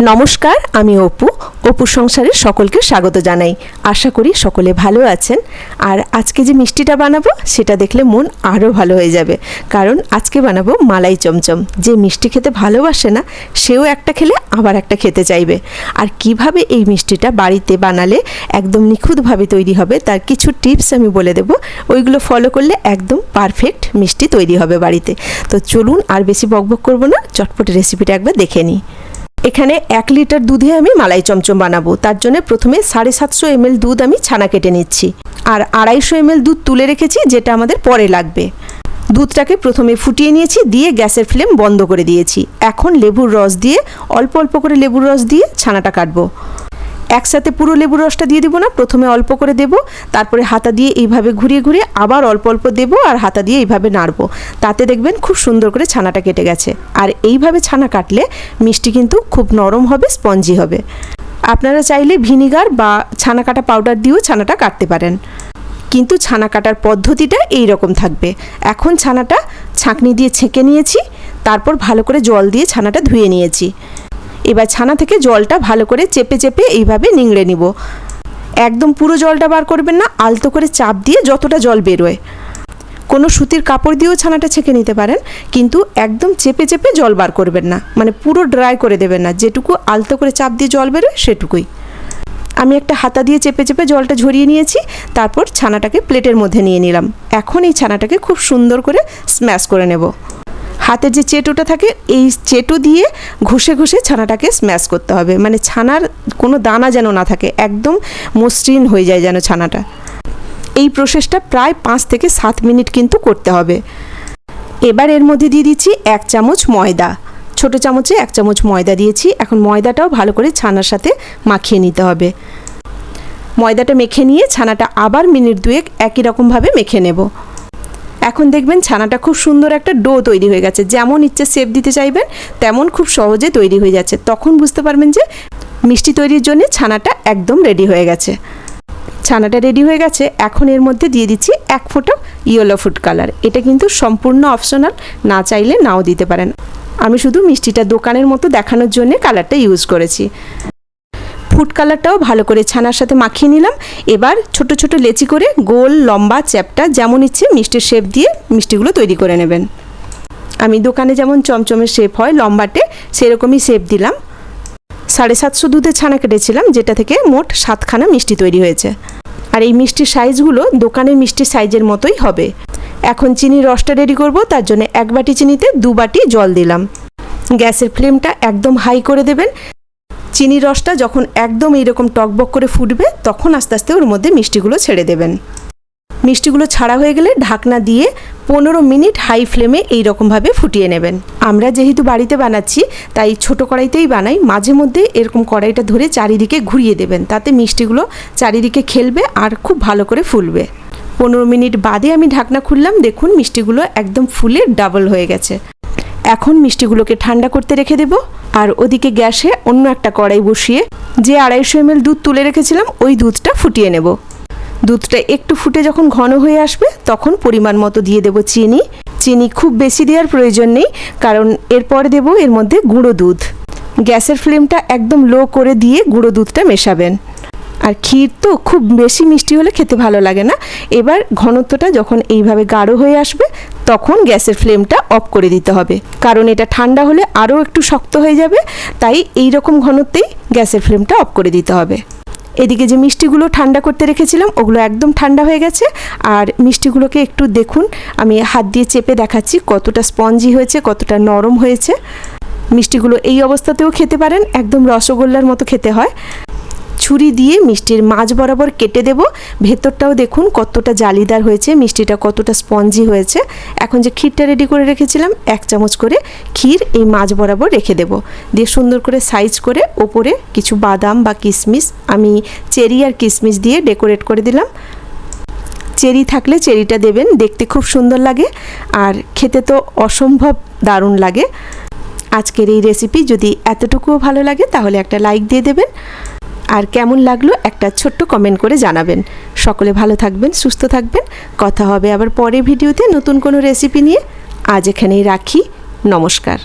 নমস্কার, আমি অপু। অপু সংসারের সকলকে স্বাগত জানাই। আশা করি সকলে ভালো আছেন। আর আজকে যে মিষ্টিটা বানাবো, সেটা দেখলে মন আরও ভালো হয়ে যাবে। কারণ আজকে বানাবো মালাই চমচম। যে মিষ্টি খেতে ভালোবাসে না, সেও একটা খেলে আবার একটা খেতে চাইবে। আর কীভাবে এই মিষ্টিটা বাড়িতে বানালে একদম নিখুঁতভাবে তৈরি হবে, তার কিছু টিপস আমি বলে দেবো। ওইগুলো ফলো করলে একদম পারফেক্ট মিষ্টি তৈরি হবে বাড়িতে। তো চলুন আর বেশি বকবক করব না, চটপটে রেসিপিটা একবার দেখে নিই। এখানে এক লিটার দুধে আমি মালাই চমচম বানাবো। তার জন্য প্রথমে সাড়ে সাতশো এমএল দুধ আমি ছানা কেটে নিচ্ছি। আর আড়াইশো এমএল দুধ তুলে রেখেছি, যেটা আমাদের পরে লাগবে। দুধটাকে প্রথমে ফুটিয়ে নিয়েছি, দিয়ে গ্যাসের ফ্লেম বন্ধ করে দিয়েছি। এখন লেবুর রস দিয়ে, অল্প অল্প করে লেবুর রস দিয়ে ছানাটা কাটবো। একসাথে পুরো লেবুর রসটা দিয়ে দিব না, প্রথমে অল্প করে দেব, তারপরে হাতা দিয়ে এইভাবে ঘুরিয়ে ঘুরিয়ে আবার অল্প অল্প দেব আর হাতা দিয়ে এইভাবে নাড়বো। তাতে দেখবেন খুব সুন্দর করে ছানাটা কেটে গেছে। আর এইভাবে ছানা কাটলে মিষ্টি কিন্তু খুব নরম হবে, স্পঞ্জি হবে। আপনারা চাইলে ভিনিগার বা ছানা কাটা পাউডার দিয়েও ছানাটা কাটতে পারেন। কিন্তু ছানা কাটার পদ্ধতিটা এই রকম থাকবে। এখন ছানাটা ছাঁকনি দিয়ে ছেঁকে নিয়েছি, তারপর ভালো করে জল দিয়ে ছানাটা ধুয়ে নিয়েছি। এবার ছানা থেকে জলটা ভালো করে চেপে চেপে এইভাবে নিংড়ে নিব। একদম পুরো জলটা বার করবেন না, আলতো করে চাপ দিয়ে যতটা জল বেরোয়। কোনো সুতির কাপড় দিয়েও ছানাটা ছেঁকে নিতে পারেন, কিন্তু একদম চেপে চেপে জল বার করবেন না। মানে পুরো ড্রাই করে দেবেন না, যেটুকু আলতো করে চাপ দিয়ে জল বেরোয় সেটুকুই। আমি একটা হাতা দিয়ে চেপে চেপে জলটা ঝরিয়ে নিয়েছি, তারপর ছানাটাকে প্লেটের মধ্যে নিয়ে নিলাম। এখন এই ছানাটাকে খুব সুন্দর করে স্ম্যাশ করে নেব। হাতের যে চেটোটা থাকে, এই চেটো দিয়ে ঘষে ঘষে ছানাটাকে স্ম্যাশ করতে হবে। মানে ছানার কোনো দানা যেন না থাকে, একদম মসৃণ হয়ে যায় যেন ছানাটা। এই প্রসেসটা প্রায় পাঁচ থেকে সাত মিনিট কিন্তু করতে হবে। এবার এর মধ্যে দিয়ে দিচ্ছি এক চামচ ময়দা। ছোট চামচে এক চামচ ময়দা দিয়েছি। এখন ময়দাটাও ভালো করে ছানার সাথে মাখিয়ে নিতে হবে। ময়দাটা মেখে নিয়ে ছানাটা আবার মিনিট দুয়েক একই রকমভাবে মেখে নেব। এখন দেখবেন ছানাটা খুব সুন্দর একটা ডো তৈরি হয়ে গেছে। যেমন ইচ্ছে শেপ দিতে চাইবেন, তেমন খুব সহজে তৈরি হয়ে যাচ্ছে। তখন বুঝতে পারবেন যে মিষ্টি তৈরির জন্য ছানাটা একদম রেডি হয়ে গেছে। ছানাটা রেডি হয়ে গেছে। এখন এর মধ্যে দিয়ে দিচ্ছি এক ফোঁটা ইয়েলো ফুড কালার এটা কিন্তু সম্পূর্ণ অপশনাল না চাইলে নাও দিতে পারেন। আমি শুধু মিষ্টিটা দোকানের মতো দেখানোর জন্য কালারটা ইউজ করেছি। ফুড কালারটাও ভালো করে ছানার সাথে মাখিয়ে নিলাম। এবার ছোট ছোট লেচি করে গোল লম্বা চ্যাপটা যেমন ইচ্ছে মিষ্টির শেপ দিয়ে মিষ্টিগুলো তৈরি করে নেবেন। আমি দোকানে যেমন চমচমের শেপ হয় লম্বাটে সেরকমই শেপ দিলাম। সাড়ে সাতশো দুধের ছানা কেটেছিলাম, যেটা থেকে মোট সাতখানা মিষ্টি তৈরি হয়েছে। আর এই মিষ্টির সাইজগুলো দোকানের মিষ্টির সাইজের মতোই হবে। এখন চিনির রসটা রেডি করব, তার জন্য এক বাটি চিনিতে দু বাটি জল দিলাম। গ্যাসের ফ্লেমটা একদম হাই করে দেবেন চিনির রসটা যখন একদম এইরকম টকবক করে ফুটবে, তখন আস্তে আস্তে ওর মধ্যে মিষ্টিগুলো ছেড়ে দেবেন। মিষ্টিগুলো ছাড়া হয়ে গেলে ঢাকনা দিয়ে পনেরো মিনিট হাই ফ্লেমে এই রকমভাবে ফুটিয়ে নেবেন। আমরা যেহেতু বাড়িতে বানাচ্ছি, তাই ছোট কড়াইতেই বানাই। মাঝে মধ্যে এরকম কড়াইটা ধরে চারিদিকে ঘুরিয়ে দেবেন, তাতে মিষ্টিগুলো চারিদিকে খেলবে আর খুব ভালো করে ফুলবে। পনেরো মিনিট বাদে আমি ঢাকনা খুললাম, দেখুন মিষ্টিগুলো একদম ফুলে ডাবল হয়ে গেছে। এখন মিষ্টিগুলোকে ঠান্ডা করতে রেখে দেব, আর ওদিকে গ্যাসে অন্য একটা কড়াই বসিয়ে যে আড়াইশো এমএল দুধ তুলে রেখেছিলাম, ওই দুধটা ফুটিয়ে নেব। দুধটা একটু ফুটে যখন ঘন হয়ে আসবে, তখন পরিমাণ মতো দিয়ে দেব চিনি। চিনি খুব বেশি দেওয়ার প্রয়োজন নেই, কারণ এরপরে দেব এর মধ্যে গুঁড়ো দুধ। গ্যাসের ফ্লেমটা একদম লো করে দিয়ে গুঁড়ো দুধটা মেশাবেন। আর ক্ষীর তো খুব বেশি মিষ্টি হলে খেতে ভালো লাগে না। এবার ঘনত্বটা যখন এইভাবে গাঢ় হয়ে আসবে তখন গ্যাসের ফ্লেমটা অফ করে দিতে হবে। কারণ এটা ঠান্ডা হলে আরও একটু শক্ত হয়ে যাবে, তাই এই রকম ঘনত্বেই গ্যাসের ফ্লেমটা অফ করে দিতে হবে। এদিকে যে মিষ্টিগুলো ঠান্ডা করতে রেখেছিলাম, ওগুলো একদম ঠান্ডা হয়ে গেছে। আর মিষ্টিগুলোকে একটু দেখুন, আমি হাত দিয়ে চেপে দেখাচ্ছি কতটা স্পঞ্জি হয়েছে, কতটা নরম হয়েছে। মিষ্টিগুলো এই অবস্থাতেও খেতে পারেন, একদম রসগোল্লার মতো খেতে হয়। ছুরি দিয়ে মিষ্টির মাঝ বরাবর কেটে দেব। ভেতরটাও দেখুন কতটা জালিদার হয়েছে, মিষ্টিটা কতটা স্পঞ্জি হয়েছে। এখন যে ক্ষীরটা রেডি করে রেখেছিলাম, এক চামচ করে ক্ষীর এই মাঝ বরাবর রেখে দেব। দিয়ে সুন্দর করে সাইজ করে ওপরে কিছু বাদাম বা কিশমিশ, আমি চেরি আর কিশমিশ দিয়ে ডেকোরেট করে দিলাম। চেরি থাকলে চেরিটা দেবেন, দেখতে খুব সুন্দর লাগে আর খেতে তো অসম্ভব দারুণ লাগে। আজকের এই রেসিপি যদি এতটুকুও ভালো লাগে, তাহলে একটা লাইক দিয়ে দেবেন। আর কেমন লাগল একটা ছোট্ট কমেন্ট করে জানাবেন। সকলে ভালো থাকবেন, সুস্থ থাকবেন। কথা হবে আবার পরে ভিডিওতে নতুন কোনো রেসিপি নিয়ে। আজ এখানেই রাখি। নমস্কার।